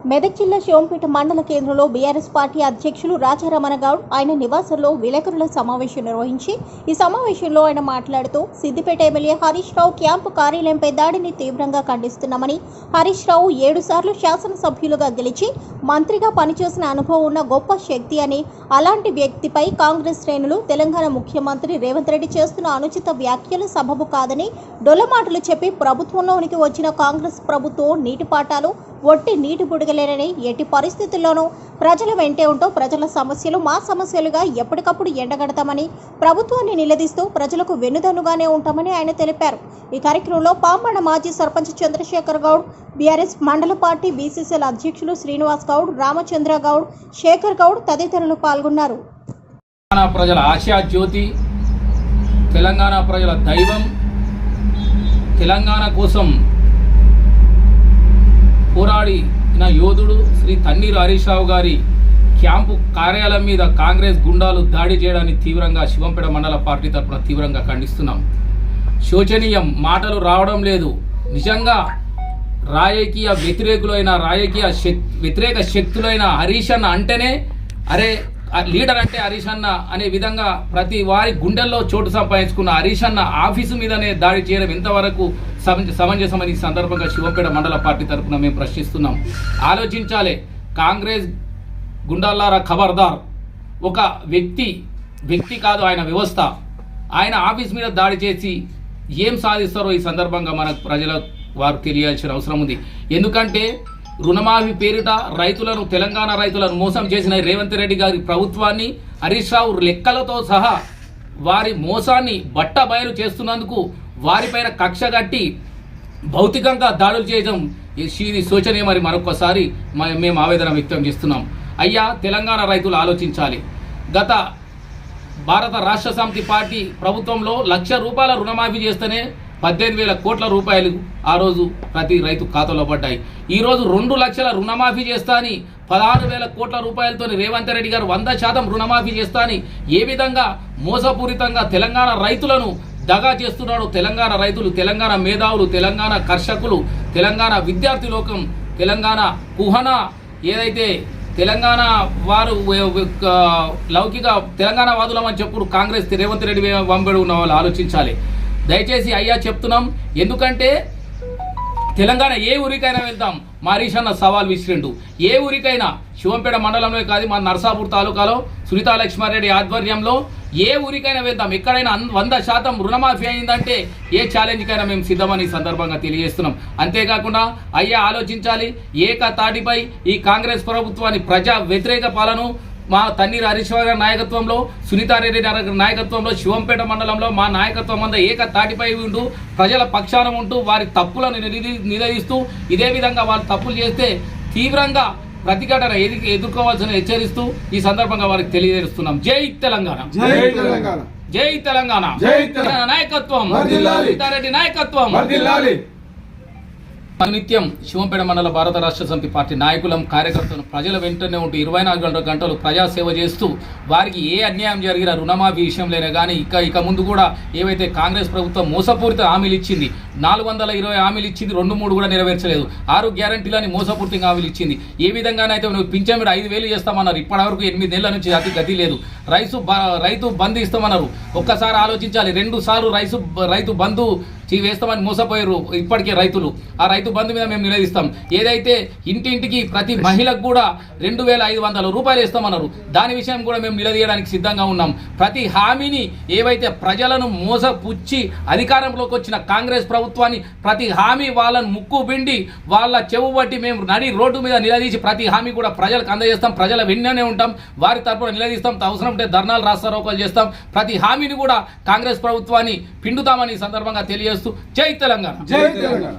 మెదక్ జిల్లా శివంపేట మండల కేంద్రంలో బీఆర్ఎస్ పార్టీ అధ్యక్షులు రాజారమణ గౌడ్ ఆయన నివాసంలో విలేకరుల సమావేశం నిర్వహించి ఈ సమావేశంలో ఆయన మాట్లాడుతూ సిద్దిపేట ఎమ్మెల్యే హరీష్ రావు క్యాంపు కార్యాలయంపై దాడిని తీవ్రంగా ఖండిస్తున్నామని హరీష్ రావు ఏడుసార్లు శాసనసభ్యులుగా గెలిచి మంత్రిగా పనిచేసిన అనుభవం ఉన్న గొప్ప శక్తి అని అలాంటి వ్యక్తిపై కాంగ్రెస్ శ్రేణులు తెలంగాణ ముఖ్యమంత్రి రేవంత్ రెడ్డి చేస్తున్న అనుచిత వ్యాఖ్యలు సబబు కాదని డొల్లమాటలు చెప్పి ప్రభుత్వంలోనికి వచ్చిన కాంగ్రెస్ ప్రభుత్వం నీటిపాటాలు ఒట్టి నీటి బుడగలేనని ఎట్టి పరిస్థితుల్లోనూ ప్రజల వెంటే ఉంటూ ప్రజల సమస్యలు మా సమస్యలుగా ఎప్పటికప్పుడు ఎండగడతామని ప్రభుత్వాన్ని నిలదీస్తూ ప్రజలకు వెన్నుదన్నుగానే ఉంటామని ఆయన తెలిపారు. ఈ కార్యక్రమంలో పాంబణ మాజీ సర్పంచ్ చంద్రశేఖర్ గౌడ్ బీఆర్ఎస్ మండల పార్టీ బీసీసీఎల్ అధ్యక్షులు శ్రీనివాస్ గౌడ్ రామచంద్ర గౌడ్ శేఖర్ గౌడ్ తదితరులు పాల్గొన్నారు. తెలంగాణ ప్రజల ఆశా జ్యోతి తెలంగాణ ప్రజల దైవం తెలంగాణ కోసం పోరాడిన యోధుడు శ్రీ తన్నీరు హరీష్ రావు గారి క్యాంపు కార్యాలయం మీద కాంగ్రెస్ గుండాలు దాడి చేయడాన్ని తీవ్రంగా శివంపేట మండల పార్టీ తరఫున తీవ్రంగా ఖండిస్తున్నాం. శోచనీయం మాటలు రావడం లేదు. నిజంగా రాజకీయ వ్యతిరేకులైన రాజకీయ శక్ వ్యతిరేక శక్తులైన హరీష్ అన్న అంటేనే అరే లీడర్ అంటే హరీష్ అన్న అనే విధంగా ప్రతి వారి గుండెల్లో చోటు సంపాదించుకున్న హరీష్ అన్న ఆఫీసు మీదనే దాడి చేయడం ఇంతవరకు సమంజ సమంజసమని ఈ సందర్భంగా శివంపేట మండల పార్టీ తరఫున మేము ప్రశ్నిస్తున్నాం. ఆలోచించాలి కాంగ్రెస్ గుండాలారా ఖబర్దార్. ఒక వ్యక్తి వ్యక్తి కాదు ఆయన వ్యవస్థ. ఆయన ఆఫీస్ మీద దాడి చేసి ఏం సాధిస్తారో ఈ సందర్భంగా మన ప్రజల వారు తెలియాల్సిన అవసరం ఉంది. ఎందుకంటే రుణమాఫీ పేరిట రైతులను తెలంగాణ రైతులను మోసం చేసిన రేవంత్ రెడ్డి గారి ప్రభుత్వాన్ని హరీష్ రావు లెక్కలతో సహా వారి మోసాన్ని బట్ట బయలు చేస్తున్నందుకు వారిపైన కక్ష కట్టి భౌతికంగా దాడులు చేయడం ఇది శోచనీయం మరి మరొకసారి మేము ఆవేదన వ్యక్తం చేస్తున్నాం. అయ్యా తెలంగాణ రైతులు ఆలోచించాలి. గత భారత రాష్ట్ర సమితి పార్టీ ప్రభుత్వంలో లక్ష రూపాయల రుణమాఫీ చేస్తేనే పద్దెనిమిది వేల కోట్ల రూపాయలు ఆ రోజు ప్రతి రైతు ఖాతాలో పడ్డాయి. ఈరోజు రెండు లక్షల రుణమాఫీ చేస్తా అని పదహారు వేల కోట్ల రూపాయలతో రేవంత్ రెడ్డి గారు వంద శాతం రుణమాఫీ చేస్తా అని ఏ విధంగా మోసపూరితంగా తెలంగాణ రైతులను దగా చేస్తున్నాడు తెలంగాణ రైతులు తెలంగాణ మేధావులు తెలంగాణ కర్షకులు తెలంగాణ విద్యార్థి లోకం తెలంగాణ కుహన ఏదైతే తెలంగాణ వారు లౌకిక తెలంగాణ వాదులం అని చెప్పుడు కాంగ్రెస్ రేవంత్ రెడ్డి వంబడి ఉన్న వాళ్ళు ఆలోచించాలి. దయచేసి అయ్యా చెప్తున్నాం. ఎందుకంటే తెలంగాణ ఏ ఊరికైనా వెళ్తాం. మారీష్ అన్న సవాల్ విసిరిండు. ఏ ఊరికైనా శివంపేట మండలంలో కాదు మన నర్సాపూర్ తాలూకాలో సునీతా లక్ష్మారెడ్డి ఆధ్వర్యంలో ఏ ఊరికైనా వెళ్తాం. ఎక్కడైనా వంద శాతం రుణమాఫీ అయిందంటే ఏ ఛాలెంజ్కైనా మేము సిద్ధమని సందర్భంగా తెలియజేస్తున్నాం. అంతేకాకుండా అయ్యా ఆలోచించాలి. ఏక తాటిపై ఈ కాంగ్రెస్ ప్రభుత్వాన్ని ప్రజా వ్యతిరేక పాలన మా తన్నీరు హరీష్ రావు గారి నాయకత్వంలో సునీతారెడ్డి గారి నాయకత్వంలో శివంపేట మండలంలో మా నాయకత్వం అంతా ఏక తాటిపై ఉంటూ ప్రజల పక్షాన ఉంటూ వారి తప్పులను నిలదీ నిలదీస్తూ ఇదే విధంగా వాళ్ళు తప్పులు చేస్తే తీవ్రంగా ప్రతిఘటన ఎదు ఎదుర్కోవాల్సిన హెచ్చరిస్తూ ఈ సందర్భంగా వారికి తెలియజేస్తున్నాం. జై తెలంగాణ. జై తెలంగాణ. జై తెలంగాణ. జై తెలంగాణ. నాయకత్వం. నాయకత్వం నిత్యం శివంపేట మండల భారత రాష్ట్ర సమితి పార్టీ నాయకులం కార్యకర్తలు ప్రజల వెంటనే ఉంటూ ఇరవై నాలుగు గంటలు ప్రజాసేవ చేస్తూ వారికి ఏ అన్యాయం జరిగినా రుణమాఫీ విషయంలోనే కానీ ఇక ఇక ముందు కూడా ఏవైతే కాంగ్రెస్ ప్రభుత్వం మోసపూరిత హామీలు ఇచ్చింది నాలుగు వందల ఇరవై హామీలు ఇచ్చింది రెండు మూడు కూడా నెరవేర్చలేదు. ఆరు గ్యారంటీలని మోసపూర్తిగా హామీలు ఇచ్చింది. ఏ విధంగానైతే నువ్వు పింఛన్ మీద ఐదు వేలు చేస్తామన్నారు ఇప్పటివరకు ఎనిమిది నెలల నుంచి అతి గతి లేదు. రైతు బ- రైతు బంద్ ఇస్తామన్నారు. ఒక్కసారి ఆలోచించాలి రెండు సార్లు రైతు రైతు బంధు వేస్తామని మోసపోయారు ఇప్పటికే రైతులు. ఆ రైతు బంధు మీద మేము నిలదీస్తాం. ఏదైతే ఇంటింటికి ప్రతి మహిళకు కూడా రెండు వేల ఐదు వందల రూపాయలు ఇస్తామన్నారు దాని విషయం కూడా మేము నిలదీయడానికి సిద్ధంగా ఉన్నాం. ప్రతి హామీని ఏవైతే ప్రజలను మోసపుచ్చి అధికారంలోకి వచ్చిన కాంగ్రెస్ ప్రభుత్వం ప్రభుత్వాన్ని ప్రతి హామీ వాళ్ళని ముక్కు పిండి వాళ్ళ చెవు బట్టి మేము నడి రోడ్డు మీద నిలదీసి ప్రతి హామీ కూడా ప్రజలకు అందజేస్తాం. ప్రజల వెన్ననే ఉంటాం. వారి తరపున నిలదీస్తాం. అవసరం ఉంటే ధర్నాలు రాస్తారోకలు చేస్తాం. ప్రతి హామీని కూడా కాంగ్రెస్ ప్రభుత్వాన్ని పిండుతామని సందర్భంగా తెలియజేస్తూ జై తెలంగాణ. జై తెలంగాణ.